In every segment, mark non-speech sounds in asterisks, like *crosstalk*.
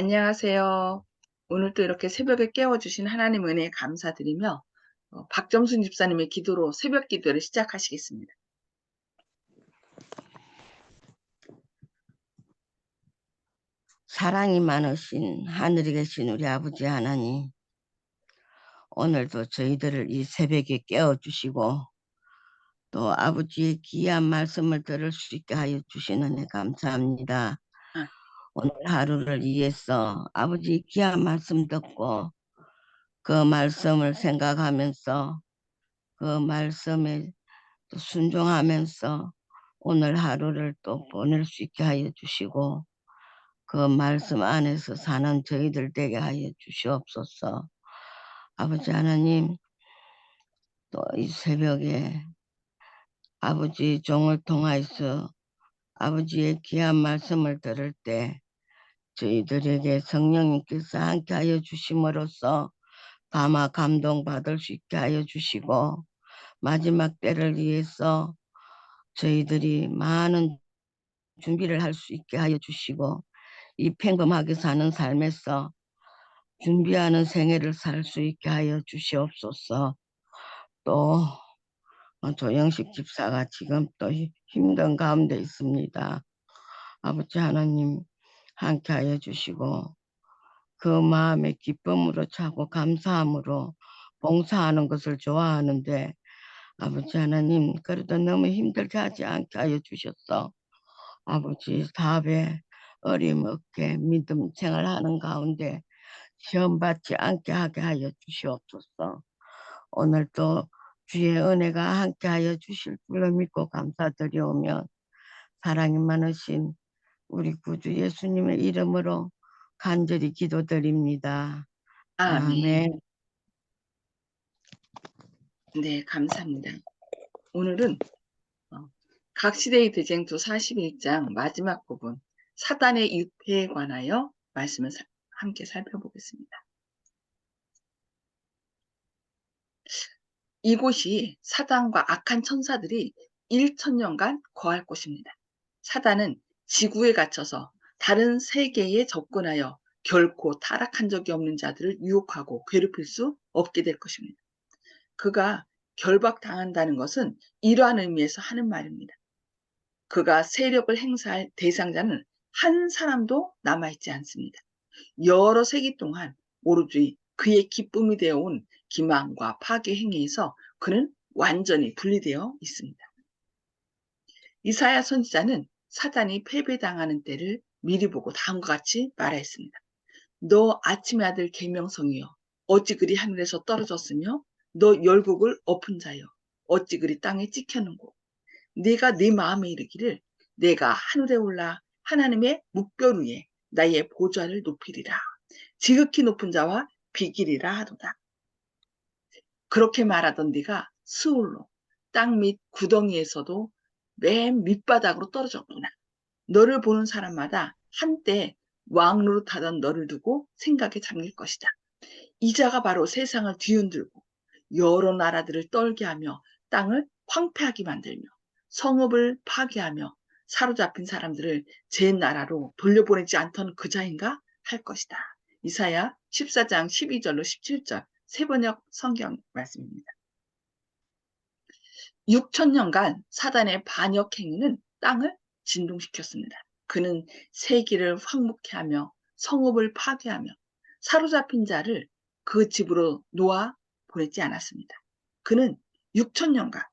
안녕하세요. 오늘도 이렇게 새벽에 깨워주신 하나님 은혜에 감사드리며 어, 박점순 집사님의 기도로 새벽 기도를 시작하시겠습니다. 사랑이 많으신 하늘에 계신 우리 아버지 하나님 오늘도 저희들을 이 새벽에 깨워주시고 또 아버지의 귀한 말씀을 들을 수 있게 하여 주시는 애 감사합니다. 아. 오늘 하루를 위해서 아버지 귀한 말씀 듣고 그 말씀을 생각하면서 그 말씀에 또 순종하면서 오늘 하루를 또 보낼 수 있게 하여 주시고 그 말씀 안에서 사는 저희들 되게 하여 주시옵소서. 아버지 하나님 또 이 새벽에 아버지 종을 통하여서 아버지의 귀한 말씀을 들을 때 저희들에게 성령님께서 함께 하여 주심으로써 담아 감동받을 수 있게 하여 주시고 마지막 때를 위해서 저희들이 많은 준비를 할 수 있게 하여 주시고 이 평범하게 사는 삶에서 준비하는 생애를 살 수 있게 하여 주시옵소서. 또 어, 조영식 집사가 지금 또 히- 힘든 가운데 있습니다. 아버지 하나님 함께 하여 주시고 그 마음에 기쁨으로 차고 감사함으로 봉사하는 것을 좋아하는데 아버지 하나님 그래도 너무 힘들게 하지 않게 하여 주셨어. 아버지 사업에 어림없게 믿음 생활하는 가운데 시험 받지 않게 하게 하여 주시옵소서. 오늘도 주의 은혜가 함께 하여 주실 줄로 믿고 감사드리오며 사랑이 많으신 우리 구주 예수님의 이름으로 간절히 기도드립니다. 아멘. 아멘. 네, 감사합니다. 오늘은 어, 각시대의 대쟁투 41장 마지막 부분 사단의 유폐에 관하여 말씀을 사- 함께 살펴보겠습니다. 이곳이 사단과 악한 천사들이 1천년간 거할 곳입니다. 사단은 지구에 갇혀서 다른 세계에 접근하여 결코 타락한 적이 없는 자들을 유혹하고 괴롭힐 수 없게 될 것입니다. 그가 결박당한다는 것은 이러한 의미에서 하는 말입니다. 그가 세력을 행사할 대상자는 한 사람도 남아있지 않습니다. 여러 세기 동안 오로지 그의 기쁨이 되어온 기만과 파괴 행위에서 그는 완전히 분리되어 있습니다. 이사야 선지자는 사단이 패배당하는 때를 미리 보고 다음과 같이 말하였습니다. 너 아침의 아들 계명성이여. 어찌 그리 하늘에서 떨어졌으며 너 열국을 엎은 자여. 어찌 그리 땅에 찍혔는고. 네가 네 마음에 이르기를 내가 하늘에 올라 하나님의 묵별 위에 나의 보좌를 높이리라. 지극히 높은 자와 비길이라 하도다 그렇게 말하던 네가 스올로 땅 밑 구덩이에서도 맨 밑바닥으로 떨어졌구나. 너를 보는 사람마다 한때 왕으로 타던 너를 두고 생각에 잠길 것이다. 이자가 바로 세상을 뒤흔들고 여러 나라들을 떨게 하며 땅을 황폐하게 만들며 성읍을 파괴하며 사로잡힌 사람들을 제 나라로 돌려보내지 않던 그 자인가 할 것이다. 이사야 14장 12절로 17절 세번역 성경 말씀입니다. 6천년간 사단의 반역 행위는 땅을 진동시켰습니다. 그는 세기를 황무케 하며 성읍을 파괴하며 사로잡힌 자를 그 집으로 놓아 보내지 않았습니다. 그는 6천 년간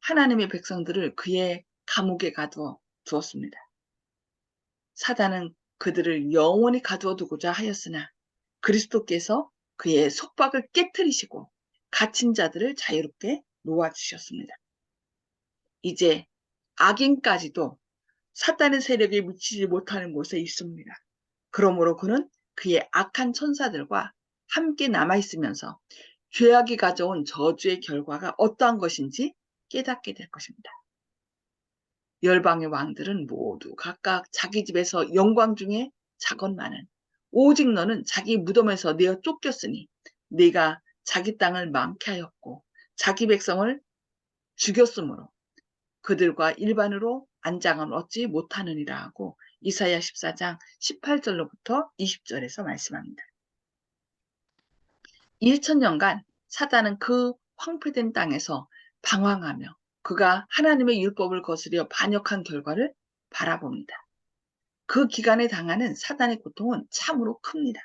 하나님의 백성들을 그의 감옥에 가두어 두었습니다. 사단은 그들을 영원히 가두어 두고자 하였으나 그리스도께서 그의 속박을 깨뜨리시고 갇힌 자들을 자유롭게 놓아주셨습니다. 이제 악인까지도 사단의 세력에 미치지 못하는 곳에 있습니다. 그러므로 그는 그의 악한 천사들과 함께 남아있으면서 죄악이 가져온 저주의 결과가 어떠한 것인지 깨닫게 될 것입니다. 열방의 왕들은 모두 각각 자기 집에서 영광 중에 자건만은 오직 너는 자기 무덤에서 내어 쫓겼으니 네가 자기 땅을 망케 하였고 자기 백성을 죽였으므로 그들과 일반으로 안장을 얻지 못하느니라 하고 이사야 14장 18절로부터 20절에서 말씀합니다. 1천년간 사단은 그 황폐된 땅에서 방황하며 그가 하나님의 율법을 거스려 반역한 결과를 바라봅니다. 그 기간에 당하는 사단의 고통은 참으로 큽니다.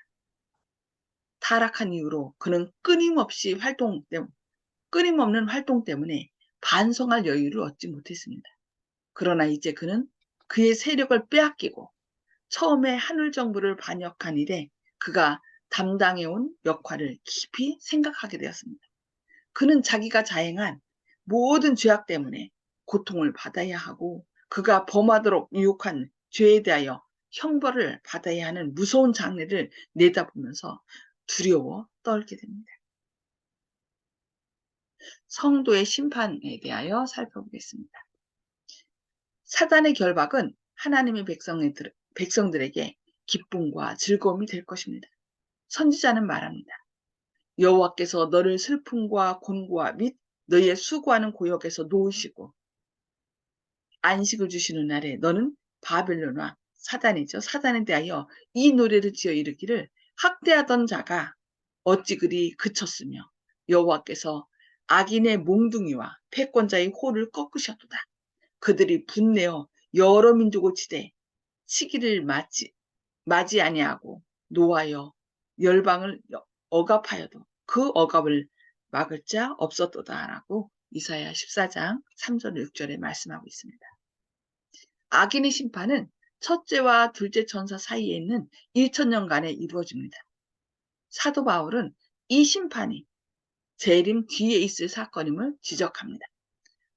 타락한 이후로 그는 끊임없이 활동 때문에 끊임없는 활동 때문에 반성할 여유를 얻지 못했습니다. 그러나 이제 그는 그의 세력을 빼앗기고 처음에 하늘 정부를 반역한 일에 그가 담당해온 역할을 깊이 생각하게 되었습니다. 그는 자기가 자행한 모든 죄악 때문에 고통을 받아야 하고 그가 범하도록 유혹한 죄에 대하여 형벌을 받아야 하는 무서운 장래를 내다보면서 두려워 떨게 됩니다. 성도의 심판에 대하여 살펴보겠습니다. 사단의 결박은 하나님의 백성들, 백성들에게 기쁨과 즐거움이 될 것입니다. 선지자는 말합니다. 여호와께서 너를 슬픔과 곤고와 및 너의 수고하는 고역에서 놓으시고 안식을 주시는 날에 너는 바벨론과 사단이죠. 사단에 대하여 이 노래를 지어 이르기를 학대하던 자가 어찌 그리 그쳤으며 여호와께서 악인의 몽둥이와 패권자의 호를 꺾으셨도다. 그들이 분내어 여러 민족을 치되 시기를 맞지 맞이 아니하고 노하여 열방을 억압하여도 그 억압을 막을 자 없었도다라고 이사야 14장 3절 6절에 말씀하고 있습니다. 악인의 심판은 첫째와 둘째 천사 사이에 있는 1천년간에 이루어집니다. 사도 바울은 이 심판이 재림 뒤에 있을 사건임을 지적합니다.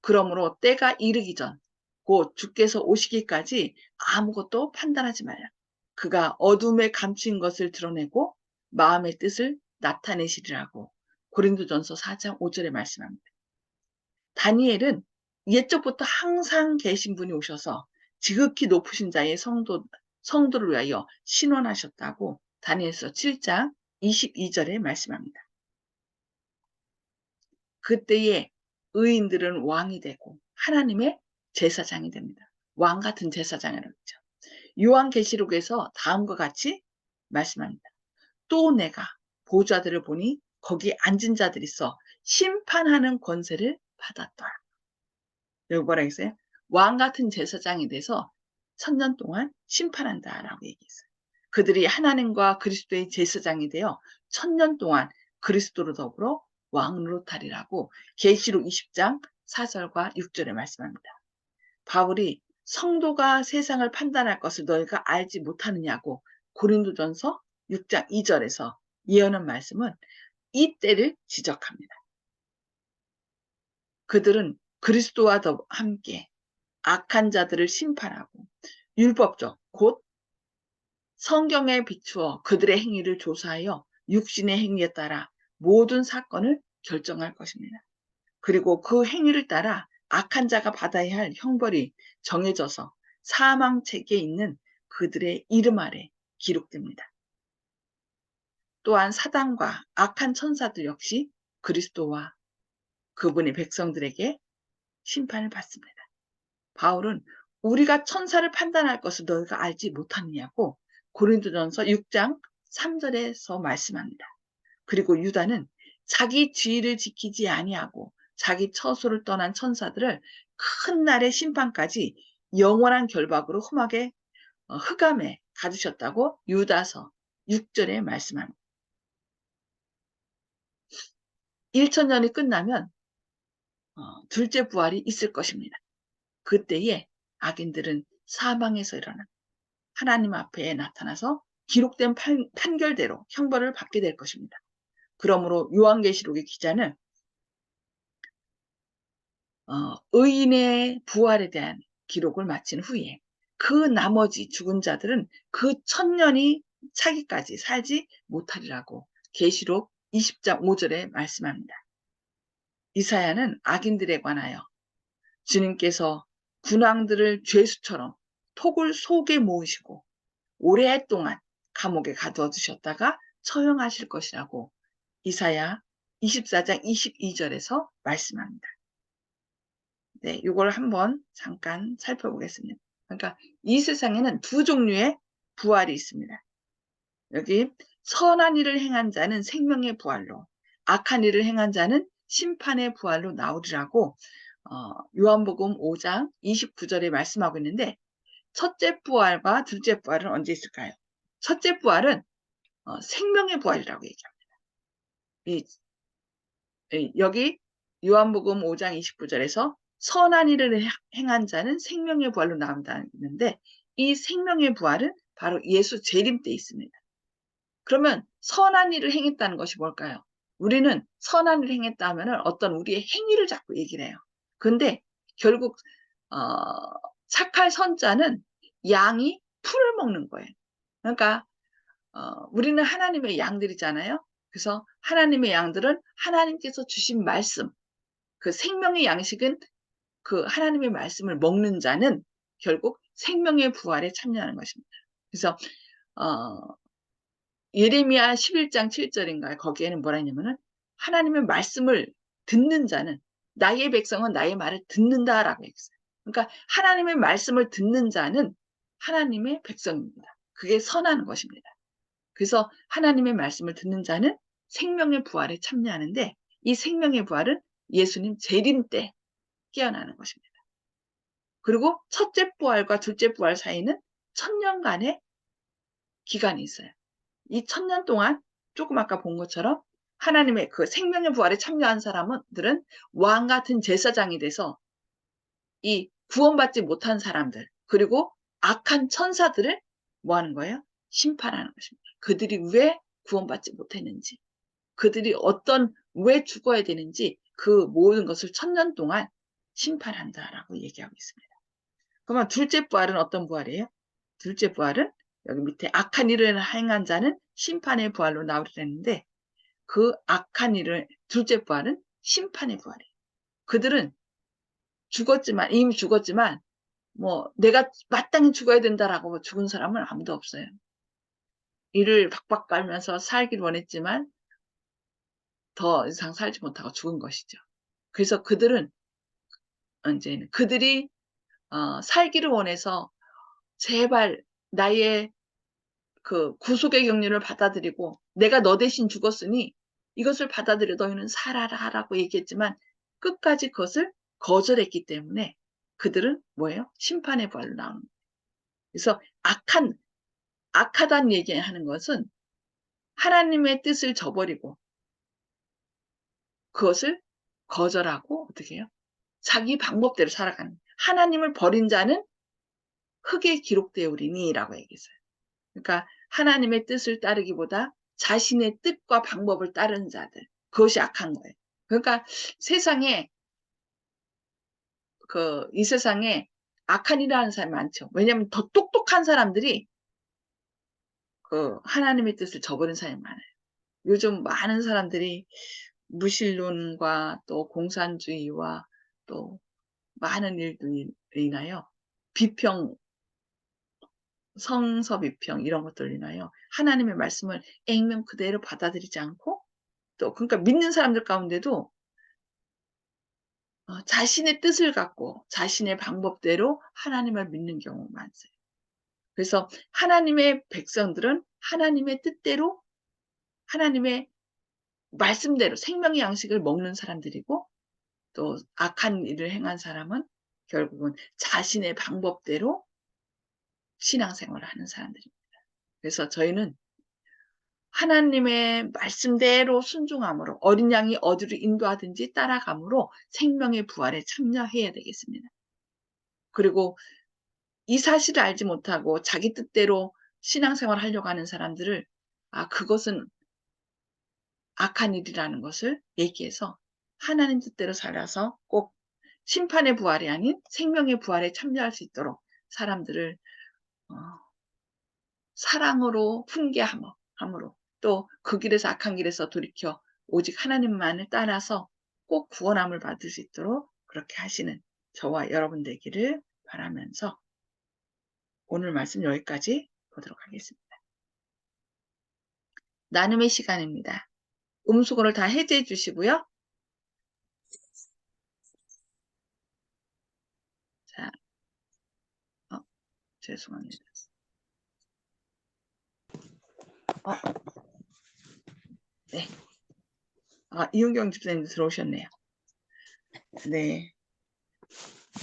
그러므로 때가 이르기 전, 곧 주께서 오시기까지 아무것도 판단하지 말라. 그가 어둠에 감춘 것을 드러내고 마음의 뜻을 나타내시리라고 고린도전서 4장 5절에 말씀합니다. 다니엘은 옛적부터 항상 계신 분이 오셔서 지극히 높으신 자의 성도, 성도를 위하여 신원하셨다고 다니엘서 7장 22절에 말씀합니다. 그때에 의인들은 왕이 되고 하나님의 제사장이 됩니다. 왕 같은 제사장이라고 했죠. 요한 계시록에서 다음과 같이 말씀합니다. 또 내가 보좌들을 보니 거기 앉은 자들이 있어 심판하는 권세를 받았더라. 여기 뭐라 했어요? 왕 같은 제사장이 돼서 천년 동안 심판한다라고 얘기했어요. 그들이 하나님과 그리스도의 제사장이 되어 천년 동안 그리스도로 더불어 왕으로 타리라고 계시록 20장 4절과 6절에 말씀합니다. 바울이 성도가 세상을 판단할 것을 너희가 알지 못하느냐고 고린도전서 6장 2절에서 예언한 말씀은 이 때를 지적합니다. 그들은 그리스도와 더 함께 악한 자들을 심판하고 율법적 곧 성경에 비추어 그들의 행위를 조사하여 육신의 행위에 따라 모든 사건을 결정할 것입니다. 그리고 그 행위를 따라 악한 자가 받아야 할 형벌이 정해져서 사망책에 있는 그들의 이름 아래 기록됩니다. 또한 사단과 악한 천사들 역시 그리스도와 그분의 백성들에게 심판을 받습니다. 바울은 우리가 천사를 판단할 것을 너희가 알지 못하느냐고 고린도전서 6장 3절에서 말씀합니다. 그리고 유다는 자기 지위를 지키지 아니하고 자기 처소를 떠난 천사들을 큰 날의 심판까지 영원한 결박으로 흠하게 어, 흑암에 가두셨다고 유다서 6절에 말씀합니다. 1천년이 끝나면 어, 둘째 부활이 있을 것입니다. 그때에 악인들은 사망에서 일어나 하나님 앞에 나타나서 기록된 판, 판결대로 형벌을 받게 될 것입니다. 그러므로 요한계시록의 기자는 어, 의인의 부활에 대한 기록을 마친 후에 그 나머지 죽은 자들은 그 천년이 차기까지 살지 못하리라고 계시록 20장 5절에 말씀합니다. 이사야는 악인들에 관하여 주님께서 군왕들을 죄수처럼 톡을 속에 모으시고 오랫동안 감옥에 가두어 두셨다가 처형하실 것이라고 이사야 24장 22절에서 말씀합니다. 네, 이걸 한번 잠깐 살펴보겠습니다. 그러니까 이 세상에는 두 종류의 부활이 있습니다. 여기 선한 일을 행한 자는 생명의 부활로, 악한 일을 행한 자는 심판의 부활로 나오리라고 어, 요한복음 5장 29절에 말씀하고 있는데 첫째 부활과 둘째 부활은 언제 있을까요? 첫째 부활은 어, 생명의 부활이라고 얘기합니다. 이, 이, 여기 요한복음 5장 29절에서 선한 일을 행한 자는 생명의 부활로 나온다는데 이 생명의 부활은 바로 예수 재림 때 있습니다. 그러면 선한 일을 행했다는 것이 뭘까요? 우리는 선한 일을 행했다 하면 어떤 우리의 행위를 자꾸 얘기를 해요. 근데 결국 어, 착할 선자는 양이 풀을 먹는 거예요. 그러니까 어, 우리는 하나님의 양들이잖아요. 그래서 하나님의 양들은 하나님께서 주신 말씀, 그 생명의 양식은 그 하나님의 말씀을 먹는 자는 결국 생명의 부활에 참여하는 것입니다. 그래서 어, 예레미야 11장 7절인가요? 거기에는 뭐라 했냐면은 하나님의 말씀을 듣는 자는 나의 백성은 나의 말을 듣는다라고 했어요. 그러니까 하나님의 말씀을 듣는 자는 하나님의 백성입니다. 그게 선하는 것입니다. 그래서 하나님의 말씀을 듣는 자는 생명의 부활에 참여하는데 이 생명의 부활은 예수님 재림 때 깨어나는 것입니다. 그리고 첫째 부활과 둘째 부활 사이는 천년간의 기간이 있어요. 이 천년 동안 조금 아까 본 것처럼 하나님의 그 생명의 부활에 참여한 사람들은 왕 같은 제사장이 돼서 이 구원받지 못한 사람들 그리고 악한 천사들을 뭐 하는 거예요? 심판하는 것입니다. 그들이 왜 구원받지 못했는지 그들이 어떤 왜 죽어야 되는지 그 모든 것을 천년 동안 심판한다라고 얘기하고 있습니다. 그러면 둘째 부활은 어떤 부활이에요? 둘째 부활은 여기 밑에 악한 일을 행한 자는 심판의 부활로 나오리랬는데 그 악한 일을 둘째 부활은 심판의 부활이에요. 그들은 죽었지만 이미 죽었지만 뭐 내가 마땅히 죽어야 된다라고 죽은 사람은 아무도 없어요. 이를 박박 깔면서 살길 원했지만 더 이상 살지 못하고 죽은 것이죠. 그래서 그들은 이제는 그들이 어, 살기를 원해서 제발 나의 그 구속의 경륜을 받아들이고 내가 너 대신 죽었으니 이것을 받아들여 너희는 살아라 라고 얘기했지만 끝까지 그것을 거절했기 때문에 그들은 뭐예요? 심판의 부활로 나오는. 그래서 악한 악하다는 얘기하는 것은 하나님의 뜻을 저버리고 그것을 거절하고 어떻게 해요? 자기 방법대로 살아가는 하나님을 버린 자는 흙에 기록되오리니 라고 얘기했어요. 그러니까 하나님의 뜻을 따르기보다 자신의 뜻과 방법을 따르는 자들 그것이 악한 거예요. 그러니까 세상에 그 이 세상에 악한 일을 하는 사람이 많죠. 왜냐하면 더 똑똑한 사람들이 그 하나님의 뜻을 저버린 사람이 많아요. 요즘 많은 사람들이 무신론과 또 공산주의와 또 많은 일들로 인하여 비평 성서 비평 이런 인하여 하나님의 말씀을 액면 그대로 받아들이지 않고 또 그러니까 믿는 사람들 가운데도 어, 자신의 뜻을 갖고 자신의 방법대로 하나님을 믿는 경우가 많아요. 그래서 하나님의 백성들은 하나님의 뜻대로 하나님의 말씀대로 생명의 양식을 먹는 사람들이고 또 악한 일을 행한 사람은 결국은 자신의 방법대로 신앙생활을 하는 사람들입니다. 그래서 저희는 하나님의 말씀대로 순종함으로 어린 양이 어디로 인도하든지 따라감으로 생명의 부활에 참여해야 되겠습니다. 그리고 이 사실을 알지 못하고 자기 뜻대로 신앙생활 하려고 하는 사람들을 아 그것은 악한 일이라는 것을 얘기해서 하나님 뜻대로 살아서 꼭 심판의 부활이 아닌 생명의 부활에 참여할 수 있도록 사람들을 어, 사랑으로 훈계함으로 또 그 길에서 악한 길에서 돌이켜 오직 하나님만을 따라서 꼭 구원함을 받을 수 있도록 그렇게 하시는 저와 여러분 되기를 바라면서 오늘 말씀 여기까지 보도록 하겠습니다. 나눔의 시간입니다. 음수거를 다 해제해 주시고요. 자, 어, 죄송합니다. 어. 네. 아, 이은경 집사님 들어오셨네요. 네.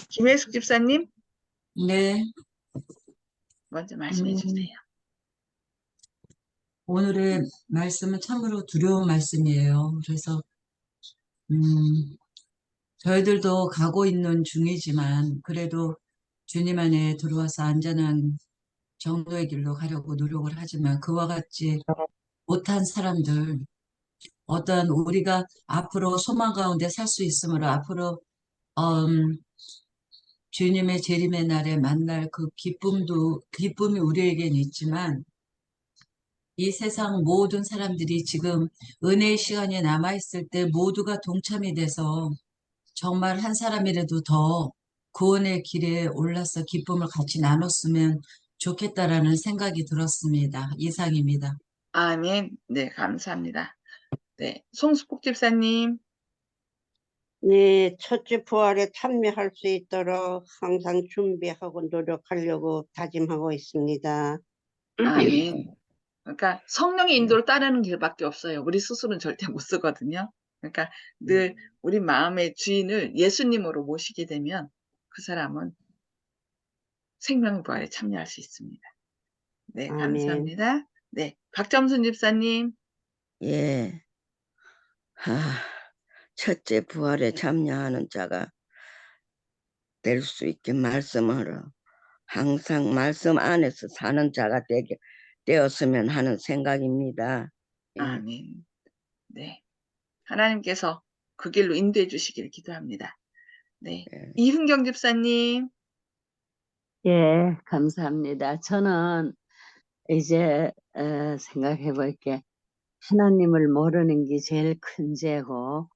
김혜숙 집사님 네, 먼저 말씀해 음. 주세요. 오늘의 말씀은 참으로 두려운 말씀이에요. 그래서, 음, 저희들도 가고 있는 중이지만, 그래도 주님 안에 들어와서 안전한 정도의 길로 가려고 노력을 하지만, 그와 같이 못한 사람들, 어떤 우리가 앞으로 소망 가운데 살 수 있으므로 앞으로, 음, 주님의 재림의 날에 만날 그 기쁨도, 기쁨이 우리에겐 있지만, 이 세상 모든 사람들이 지금 은혜의 시간이 남아있을 때 모두가 동참이 돼서 정말 한 사람이라도 더 구원의 길에 올라서 기쁨을 같이 나눴으면 좋겠다라는 생각이 들었습니다. 이상입니다. 아멘. 네, 감사합니다. 네, 송수복 집사님. 네, 첫째 부활에 참여할 수 있도록 항상 준비하고 노력하려고 다짐하고 있습니다. 아멘. 그러니까 성령의 인도를 따르는 길밖에 없어요. 우리 스스로는 절대 못 쓰거든요. 그러니까 늘 우리 마음의 주인을 예수님으로 모시게 되면 그 사람은 생명의 부활에 참여할 수 있습니다. 네, 아멘. 감사합니다. 네, 박점순 집사님. 예. 하, 첫째 부활에 참여하는 자가 될 수 있게 말씀하러 항상 말씀 안에서 사는 자가 되게 되었으면 하는 생각입니다. 예. 아멘. 네. 하나님께서 그 길로 인도해 주시기를 기도합니다. 네. 예. 이훈경 집사님. 예, 감사합니다. 저는 이제 어, 생각해 볼게. 하나님을 모르는 게 제일 큰 죄고,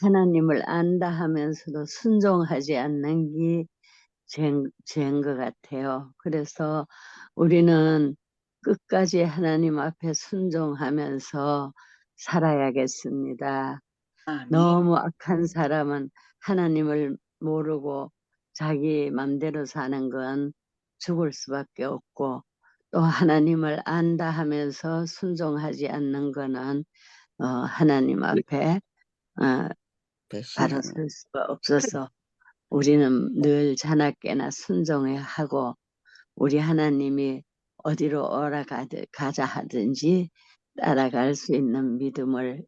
하나님을 안다 하면서도 순종하지 않는 게 죄인, 죄인 것 같아요. 그래서 우리는 끝까지 하나님 앞에 순종하면서 살아야겠습니다. 아멘. 너무 악한 사람은 하나님을 모르고 자기 맘대로 사는 건 죽을 수밖에 없고 또 하나님을 안다 하면서 순종하지 않는 거는 어, 하나님 앞에 어, 바로 설 수가 없어서 우리는 늘 자나깨나 순종해야 하고 우리 하나님이 어디로 오라 가자 하든지 따라갈 수 있는 믿음을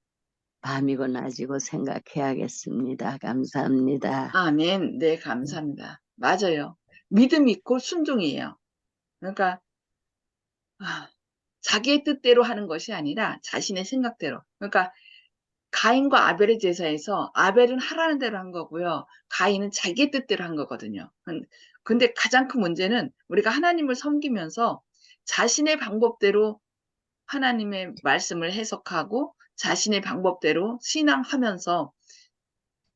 밤이고 낮이고 생각해야겠습니다. 감사합니다. 아멘. 네, 감사합니다. 맞아요. 믿음 있고 순종이에요. 그러니까 아, 자기의 뜻대로 하는 것이 아니라 자신의 생각대로. 그러니까 가인과 아벨의 제사에서 아벨은 하라는 대로 한 거고요. 가인은 자기의 뜻대로 한 거거든요. 근- 근데 가장 큰 문제는 우리가 하나님을 섬기면서 자신의 방법대로 하나님의 말씀을 해석하고 자신의 방법대로 신앙하면서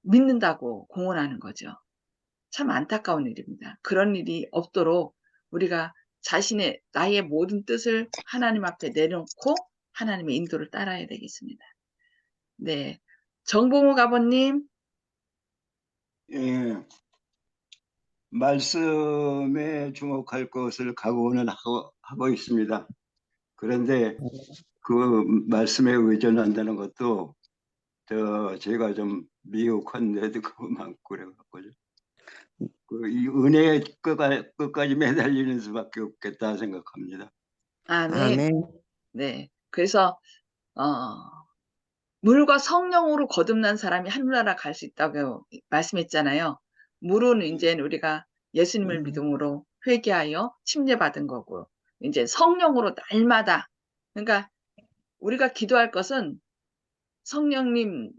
믿는다고 공언하는 거죠. 참 안타까운 일입니다. 그런 일이 없도록 우리가 자신의 나의 모든 뜻을 하나님 앞에 내놓고 하나님의 인도를 따라야 되겠습니다. 네. 정봉호 가버님, 예, 말씀에 주목할 것을 각오는 하고, 하고 있습니다. 그런데 그 말씀에 의존한다는 것도 저 제가 좀 미혹한데도 그만큼 그래갖고요. 그이 은혜의 끝까, 끝까지 매달리는 수밖에 없겠다 생각합니다. 아멘. 아멘. 네. 그래서 어, 물과 성령으로 거듭난 사람이 하늘나라 갈 수 있다고 말씀했잖아요. 물은 이제 우리가 예수님을 음. 믿음으로 회개하여 침례받은 거고, 이제 성령으로 날마다 그러니까 우리가 기도할 것은 성령님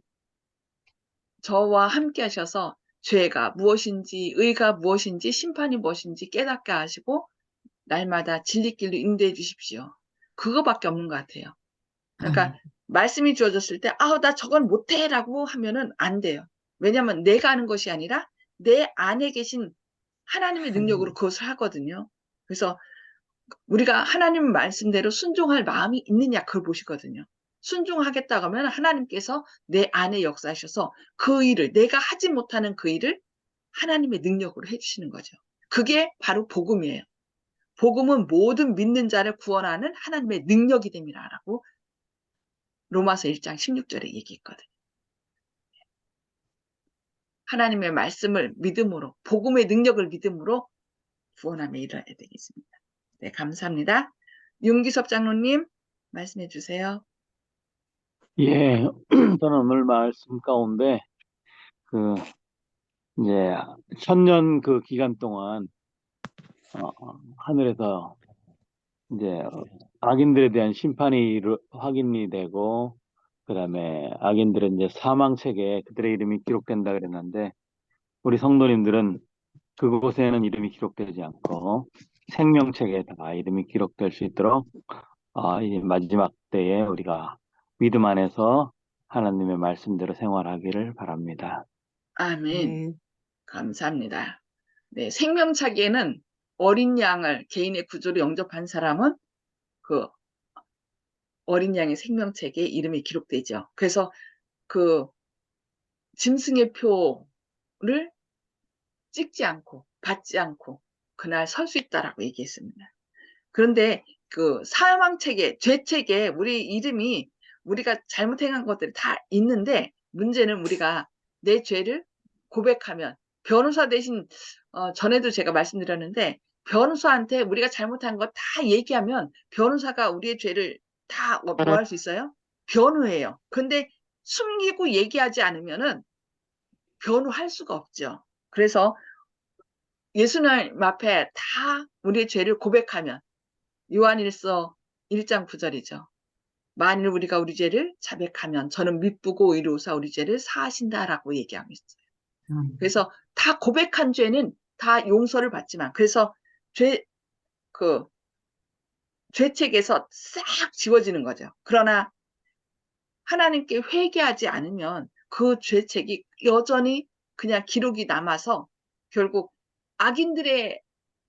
저와 함께 하셔서 죄가 무엇인지 의가 무엇인지 심판이 무엇인지 깨닫게 하시고 날마다 진리길로 인도해 주십시오. 그거밖에 없는 것 같아요. 그러니까 말씀이 주어졌을 때, 아, 나 저건 못해라고 하면은 안 돼요. 왜냐하면 내가 하는 것이 아니라 내 안에 계신 하나님의 능력으로 그것을 하거든요. 그래서 우리가 하나님 말씀대로 순종할 마음이 있느냐 그걸 보시거든요. 순종하겠다고 하면 하나님께서 내 안에 역사하셔서 그 일을 내가 하지 못하는 그 일을 하나님의 능력으로 해주시는 거죠. 그게 바로 복음이에요. 복음은 모든 믿는 자를 구원하는 하나님의 능력이 됨이라라고 로마서 1장 16절에 얘기했거든요. 하나님의 말씀을 믿음으로 복음의 능력을 믿음으로 구원함에 이르러야 되겠습니다. 네, 감사합니다. 윤기섭 장로님 말씀해 주세요. 예, *clears throat* 저는 오늘 말씀 가운데 그 이제 천년 그 기간 동안 어, 하늘에서 이제 악인들에 대한 심판이 확인이 되고 그다음에 악인들은 이제 사망 책에 그들의 이름이 기록된다 그랬는데 우리 성도님들은 그곳에는 이름이 기록되지 않고 생명책에 다 이름이 기록될 수 있도록 아, 이 마지막 때에 우리가 믿음 안에서 하나님의 말씀대로 생활하기를 바랍니다. 아멘. 감사합니다. 네, 생명차기에는 어린 양을 개인의 구조로 영접한 사람은 그 어린 양의 생명책에 이름이 기록되죠. 그래서 그 짐승의 표를 찍지 않고 받지 않고 그날 설 수 있다라고 얘기했습니다. 그런데 그 사망책에 죄책에 우리 이름이 우리가 잘못 행한 것들이 다 있는데 문제는 우리가 내 죄를 고백하면 변호사 대신 어, 전에도 제가 말씀드렸는데 변호사한테 우리가 잘못한 거 다 얘기하면 변호사가 우리의 죄를 다 뭐 할 수 있어요? 변호해요. 근데 숨기고 얘기하지 않으면은 변호할 수가 없죠. 그래서 예수님 앞에 다 우리의 죄를 고백하면 요한일서 1장 9절이죠. 만일 우리가 우리 죄를 자백하면 저는 미쁘고 의로우사 우리 죄를 사하신다라고 얘기하고 있어요. 음. 그래서 다 고백한 죄는 다 용서를 받지만 그래서 죄 그 죄책에서 싹 지워지는 거죠. 그러나 하나님께 회개하지 않으면 그 죄책이 여전히 그냥 기록이 남아서 결국 악인들의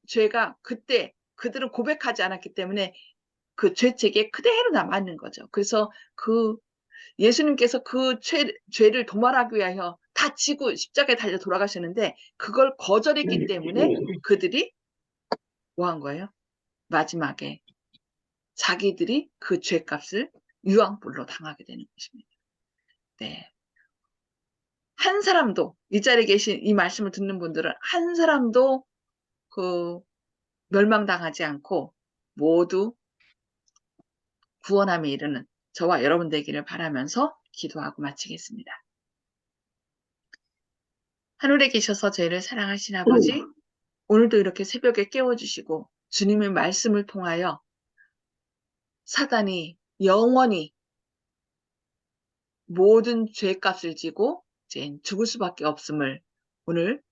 죄가 그때 그들은 고백하지 않았기 때문에 그 죄책에 그대로 남아있는 거죠. 그래서 그 예수님께서 그 죄, 죄를 도말하기 위하여 다 지고 십자가에 달려 돌아가셨는데 그걸 거절했기 때문에 그들이 뭐 한 거예요? 마지막에 자기들이 그 죄값을 유황불로 당하게 되는 것입니다. 네. 한 사람도 이 자리에 계신 이 말씀을 듣는 분들은 한 사람도 그 멸망당하지 않고 모두 구원함에 이르는 저와 여러분 되기를 바라면서 기도하고 마치겠습니다. 하늘에 계셔서 저희를 사랑하신 아버지, 오늘도 이렇게 새벽에 깨워주시고 주님의 말씀을 통하여 사단이 영원히 모든 죄값을 지고 이제 죽을 수밖에 없음을 오늘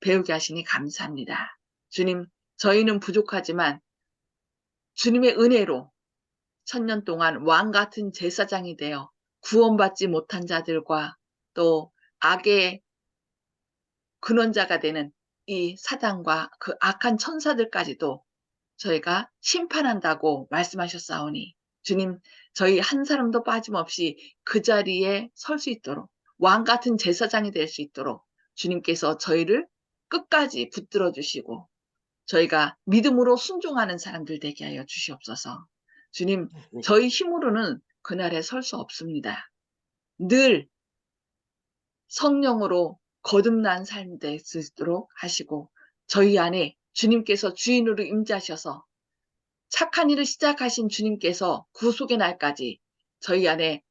배우게 하시니 감사합니다. 주님, 저희는 부족하지만 주님의 은혜로 천년 동안 왕 같은 제사장이 되어 구원받지 못한 자들과 또 악의 근원자가 되는 이 사단과 그 악한 천사들까지도 저희가 심판한다고 말씀하셨사오니 주님 저희 한 사람도 빠짐없이 그 자리에 설 수 있도록 왕 같은 제사장이 될 수 있도록 주님께서 저희를 끝까지 붙들어 주시고 저희가 믿음으로 순종하는 사람들 되게 하여 주시옵소서. 주님, 저희 힘으로는 그날에 설 수 없습니다. 늘 성령으로 거듭난 삶될수 있도록 하시고 저희 안에 주님께서 주인으로 임자셔서 착한 일을 시작하신 주님께서 구속의 날까지 저희 안에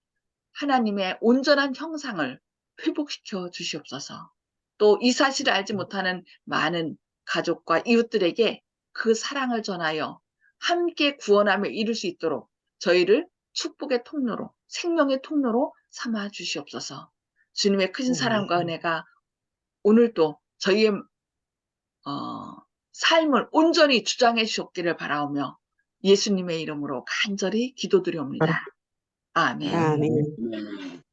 하나님의 온전한 형상을 회복시켜 주시옵소서. 또 이 사실을 알지 못하는 많은 가족과 이웃들에게 그 사랑을 전하여 함께 구원함에 이룰 수 있도록 저희를 축복의 통로로 생명의 통로로 삼아 주시옵소서. 주님의 크신 사랑과 은혜가 오늘도 저희의 어, 삶을 온전히 주장해 주셨기를 바라오며 예수님의 이름으로 간절히 기도드리옵니다. 아멘. 아멘.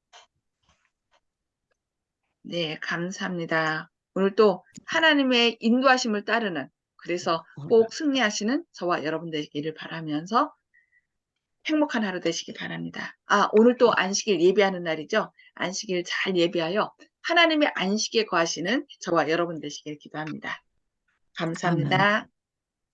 네, 감사합니다. 오늘 또 하나님의 인도하심을 따르는 그래서 꼭 승리하시는 저와 여러분 되기를 바라면서 행복한 하루 되시기 바랍니다. 아, 오늘 또 안식일 예배하는 날이죠. 안식일 잘 예배하여 하나님의 안식에 거하시는 저와 여러분 되시길 기도합니다. 감사합니다.